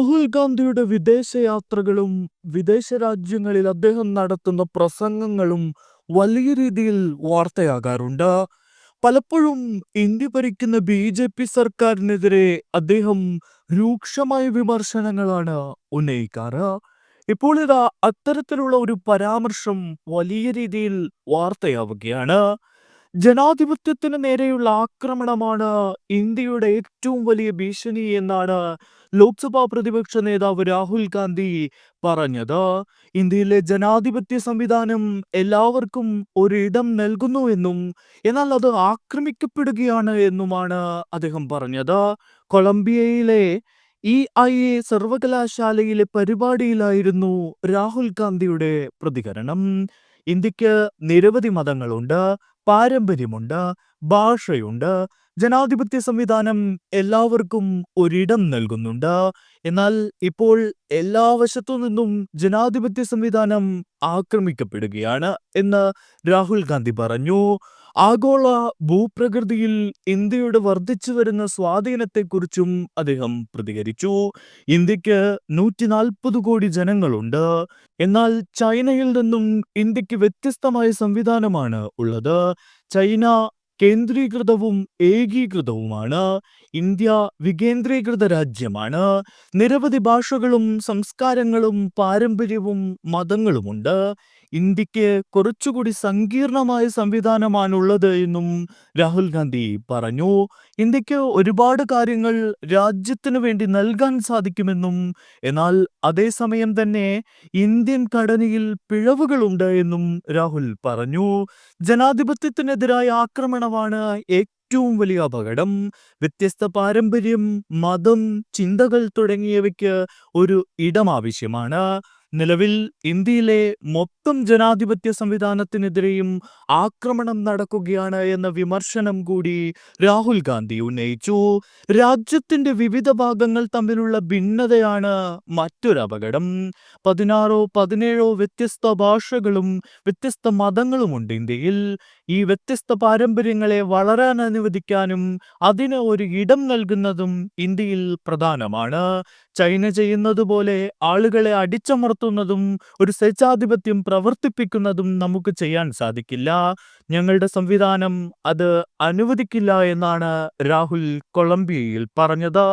രാഹുൽ ഗാന്ധിയുടെ വിദേശയാത്രകളും വിദേശ രാജ്യങ്ങളിൽ അദ്ദേഹം നടത്തുന്ന പ്രസംഗങ്ങളും വലിയ രീതിയിൽ വാർത്തയാകാറുണ്ട്. പലപ്പോഴും ഇന്ത്യ ഭരിക്കുന്ന ബി ജെ പി സർക്കാരിനെതിരെ അദ്ദേഹം രൂക്ഷമായ വിമർശനങ്ങളാണ് ഉന്നയിക്കാറ്. ഇപ്പോൾ ഇതാ അത്തരത്തിലുള്ള ഒരു പരാമർശം വലിയ രീതിയിൽ വാർത്തയാവുകയാണ്. ജനാധിപത്യത്തിന് നേരെയുള്ള ആക്രമണമാണ് ഇന്ത്യയുടെ ഏറ്റവും വലിയ ഭീഷണി എന്നാണ് ലോക്സഭാ പ്രതിപക്ഷ നേതാവ് രാഹുൽ ഗാന്ധി പറഞ്ഞത് ഇന്ത്യയിലെ ജനാധിപത്യ സംവിധാനം എല്ലാവർക്കും ഒരിടം നൽകുന്നു എന്നും എന്നാൽ അത് ആക്രമിക്കപ്പെടുകയാണ് എന്നുമാണ് അദ്ദേഹം പറഞ്ഞത്. കൊളംബിയയിലെ ഇ ഐ എ സർവകലാശാലയിലെ പരിപാടിയിലായിരുന്നു രാഹുൽ ഗാന്ധിയുടെ പ്രതികരണം. ഇന്ത്യയ്ക്ക് നിരവധി മതങ്ങളുണ്ട്. പാരമ്പര്യമുണ്ട് ഭാഷയുണ്ട് ജനാധിപത്യ സംവിധാനം എല്ലാവർക്കും ഒരിടം നൽകുന്നുണ്ട്. എന്നാൽ ഇപ്പോൾ എല്ലാ വശത്തു നിന്നും ജനാധിപത്യ സംവിധാനം ആക്രമിക്കപ്പെടുകയാണ് എന്ന് രാഹുൽ ഗാന്ധി പറഞ്ഞു. ആഗോള ഭൂപ്രകൃതിയിൽ ഇന്ത്യയുടെ വർദ്ധിച്ചു വരുന്ന സ്വാധീനത്തെക്കുറിച്ചും അദ്ദേഹം പ്രതികരിച്ചു. ഇന്ത്യയ്ക്ക് നൂറ്റി നാൽപ്പത് കോടി ജനങ്ങളുണ്ട്. എന്നാൽ ചൈനയിൽ നിന്നും ഇന്ത്യയ്ക്ക് വ്യത്യസ്തമായ സംവിധാനമാണ് ഉള്ളത്. ചൈന കേന്ദ്രീകൃതവും ഏകീകൃതവുമാണ്. ഇന്ത്യ വികേന്ദ്രീകൃത രാജ്യമാണ്. നിരവധി ഭാഷകളും സംസ്കാരങ്ങളും പാരമ്പര്യവും മതങ്ങളുമുണ്ട്. ഇന്ത്യയ്ക്ക് കുറച്ചുകൂടി സങ്കീർണമായ സംവിധാനമാണുള്ളത് എന്നും രാഹുൽ ഗാന്ധി പറഞ്ഞു. ഇന്ത്യയ്ക്ക് ഒരുപാട് കാര്യങ്ങൾ രാജ്യത്തിന് വേണ്ടി നൽകാൻ സാധിക്കുമെന്നും എന്നാൽ അതേസമയം തന്നെ ഇന്ത്യൻ ഘടനയിൽ പിഴവുകളുണ്ട് എന്നും രാഹുൽ പറഞ്ഞു. ജനാധിപത്യത്തിനെതിരായ ആക്രമണമാണ് ഏറ്റവും വലിയ അപകടം. വ്യത്യസ്ത പാരമ്പര്യം മതം ചിന്തകൾ തുടങ്ങിയവയ്ക്ക് ഒരു ഇടം ആവശ്യമാണ്. നിലവിൽ ഇന്ത്യയിലെ മൊത്തം ജനാധിപത്യ സംവിധാനത്തിനെതിരെയും ആക്രമണം നടക്കുകയാണ് എന്ന വിമർശനം കൂടി രാഹുൽ ഗാന്ധി ഉന്നയിച്ചു. രാജ്യത്തിന്റെ വിവിധ ഭാഗങ്ങൾ തമ്മിലുള്ള ഭിന്നതയാണ് മറ്റൊരു അപകടം. പതിനാറോ പതിനേഴോ വ്യത്യസ്ത ഭാഷകളും വ്യത്യസ്ത മതങ്ങളുമുണ്ട് ഇന്ത്യയിൽ. ഈ വ്യത്യസ്ത പാരമ്പര്യങ്ങളെ വളരാൻ അനുവദിക്കാനും അതിന് ഒരു ഇടം നൽകുന്നതും ഇന്ത്യയിൽ പ്രധാനമാണ്. ചൈന ചെയ്യുന്നതുപോലെ ആളുകളെ ആളുകളെ അടിച്ചമർത്തുന്നതും ഒരു സ്വേച്ഛാധിപത്യം പ്രവർത്തിപ്പിക്കുന്നതും നമുക്ക് ചെയ്യാൻ സാധിക്കില്ല. ഞങ്ങളുടെ സംവിധാനം അത് അനുവദിക്കില്ല എന്നാണ് രാഹുൽ കൊളംബിയയിൽ പറഞ്ഞത്.